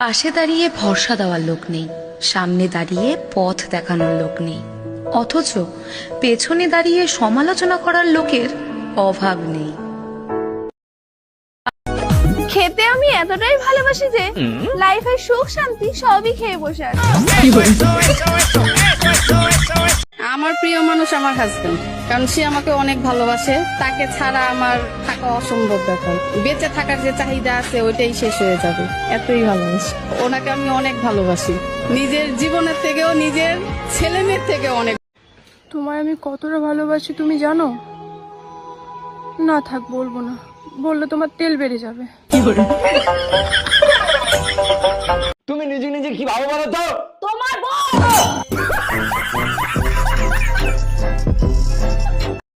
পাশে দাঁড়িয়ে ভরসা দেওয়ার লোক নেই সামনে দাঁড়িয়ে পথ দেখানোর লোক নেই। অথচ পেছনে দাঁড়িয়ে সমালোচনা করার লোকের অভাব নেই। খেতে আমি এতটাই ভালোবাসি যে লাইফের সুখ শান্তি সবই খেয়ে বসে আছি। আমার প্রিয় মানুষ আমার হাজবেন্ড কারণ সে আমাকে অনেক ভালোবাসে। তাকে ছাড়া আমার থাকা অসম্ভব ব্যাপার। বেঁচে থাকার যে চাহিদা আছে ওইটাই শেষ হয়ে যাবে। এতই ভালোবাসি। ওনাকে আমি অনেক ভালোবাসি। নিজের জীবনের থেকেও নিজের ছেলে মেয়ের থেকে অনেক। তোমায় আমি কতটা ভালোবাসি তুমি জানো? না থাক বলব না। বললে তোমার তেল বেড়ে যাবে। তুমি নিজে নিজে কি ভালো বলো তো?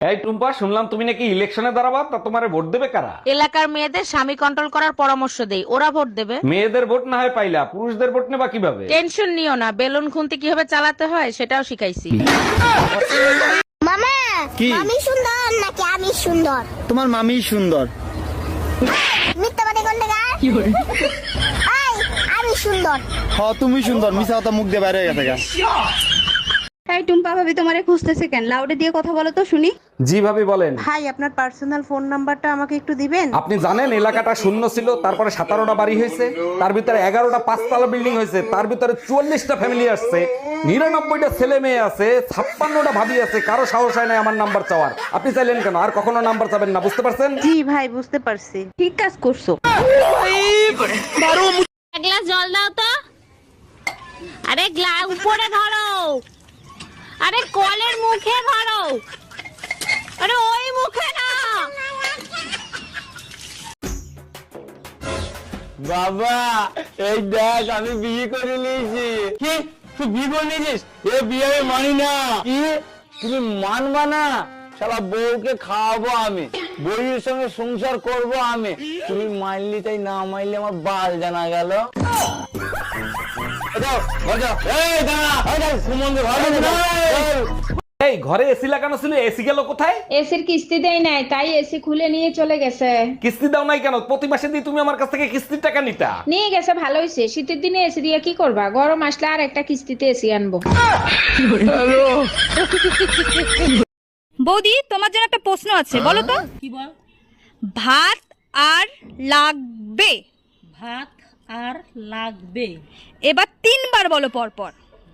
এই টুম্পা শুনলাম তুমি নাকি ইলেকশনে দাঁড়াবা তা তোমারে ভোট দেবে কারা? এলাকার মেয়েদের স্বামী কন্ট্রোল করার পরামর্শ দেই ওরা ভোট দেবে। মেয়েদের ভোট না হয় পাইলা পুরুষদের ভোট নেবা কীভাবে? টেনশন নিও না বেলুন খুন্তি কীভাবে চালাতে হয় সেটাও শিখাইছি। মামা কি? আমি সুন্দর নাকি আমি সুন্দর? তোমার মামি সুন্দর। মিথ্যাবাদী কোন এই আমি সুন্দর। হ তুমি সুন্দর মিশা কথা মুখ দিয়ে বাইরে গেছে গা। এই টুম্পা ভাবি তোমারে খুঁজতেছে কেন? লাউডে দিয়ে কথা বলো তো শুনি। জি ভাবি বলেন। ভাই আপনার পার্সোনাল ফোন নাম্বারটা আমাকে একটু দিবেন? আপনি জানেন এলাকাটা শূন্য ছিল তারপরে সতেরোটা বাড়ি হয়েছে তার ভিতরে এগারোটা পাঁচতলা বিল্ডিং হয়েছে তার ভিতরে চুয়াল্লিশটা ফ্যামিলি আসছে নিরানব্বইটা ছেলে মেয়ে আছে ছাপ্পান্নটা ভাবি আছে কারও সাহস হয় না আমার নাম্বার চাওয়ার। আপনি চাইলেন কেন? আর কখনো নাম্বার চাবেন না বুঝতে পারছেন? জি ভাই বুঝতে পারছি। ঠিক কাজ করছ। এক গ্লাস জল দাও তো। আরে গ্লাস উপরে ধরো। আরে কলের মুখে ধরো। বাবা এই দেখ আমি বিয়ে করে নিয়েছি। কি? তুই বিয়ে করে নিয়েছিস? এ বিয়ে আমি মানি না। কি? তুমি মানবা না? শালা বউকে খাওয়াবো আমি। বউয়ের সঙ্গে সংসার করব আমি। তুমি মানলি তাই না মানলে আমার বাল জানা গেল। এই দাঁড়া, ভালো। এই ঘরে এসি লাগানো ছিল এসি গেল কোথায়? এসির কিস্তি দেয় নাই তাই এসি খুলে নিয়ে চলে গেছে। কিস্তি দাও নাই কেন? প্রতি মাসে দিয়ে তুমি আমার কাছ থেকে কিস্তির টাকা নিতা। নিয়ে গেছে ভালো হয়েছে শীতের দিনে এসি দিয়ে কি করবা? গরম আসলে আর একটা কিস্তিতে এসি আনব। বৌদি তোমার জন্য একটা প্রশ্ন আছে বলো তো। কি বল? ভাত আর লাগবে। ভাত আর লাগবে। এবার তিনবার বলো পরপর।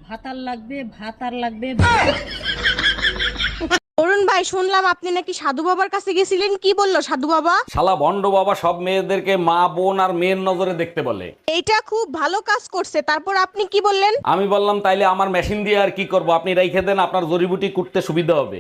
ভাত আর লাগবে ভাত আর লাগবে অরুণ ভাই শুনলাম আপনি নাকি সাধু বাবার কাছে গেছিলেন। কি বলল সাধু বাবা? শালা ভণ্ড বাবা সব মেয়েদেরকে মা বোন আর মেয়ের নজরে দেখতে বলে। এটা খুব ভালো কাজ করছে। তারপর আপনি কি বললেন? আমি বললাম তাইলে আমার মেশিন দিয়ে আর কি করব? আপনি রাইখে দেন আপনার জড়িবুটি কুটতে সুবিধা হবে।